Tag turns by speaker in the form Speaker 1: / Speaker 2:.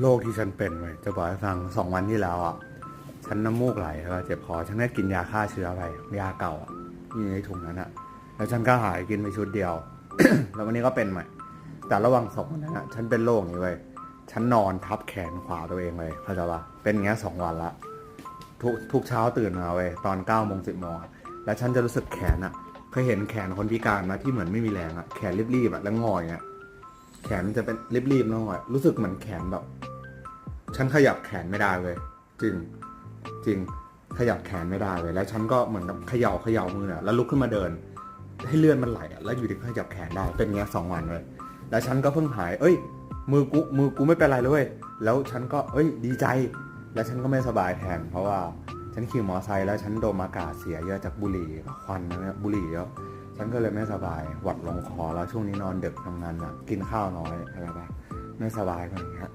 Speaker 1: โรคที่ฉันเป็นไว้จะบอกให้ฟังสองวันที่แล้วอะฉันน้ำมูกไหลแล้วเจ็บคอฉันได้กินยาฆ่าเชื้อไปยาเก่าอะที่อยู่ในถุงนั้นอะ แล้วฉันก็หายกินไปชุดเดียว แล้ววันนี้ก็เป็นใหม่ แต่ระหว่างสองวันนั้นอะฉันเป็นโรคนี้เว้ยฉันนอนทับแขนขวาตัวเองเลยเข้าใจปะเป็นอย่างเงี้ยสองวันละทุกทุกเช้าตื่นมาเว้ยตอนเก้าโมงสิบโมงแล้วฉันจะรู้สึกแขนอะเคยเห็นแขนคนพิการมาที่เหมือนไม่มีแรงอะแขนรีบๆอะแล้วงออย่างเงี้ยแขนมันจะเป็นรีบๆแล้วงอยรู้สึกเหมือนแขนแบบ ฉันขยับแขนไม่ได้เลยจริงจริงขยับแขนไม่ได้เลยแล้วฉันก็เหมือนกับเขย่าเขย่ามือเนี่ยแล้วลุกขึ้นมาเดิน ให้เลื่อนมันไหลแล้วอยู่ดีขยับแขนได้เป็นอย่างเงี้ยสองวันเลยแล้วฉันก็เพิ่งหาย เอ้ย มือกูมือกูไม่เป็นไรเลยแล้วฉันก็เอ้ยดีใจ แล้วฉันก็ไม่สบายแทนเพราะว่าฉันขี่มอเตอร์ไซค์แล้วฉันโดนอากาศเสียเยอะจากบุหรี่ควันนะเนี่ยบุหรี่เยอะฉันก็เลยไม่สบายหวัดลงคอแล้วช่วงนี้นอนดึกทำงานหนักกินข้าวน้อยอะไรปะไม่สบายอะไรเงี้ย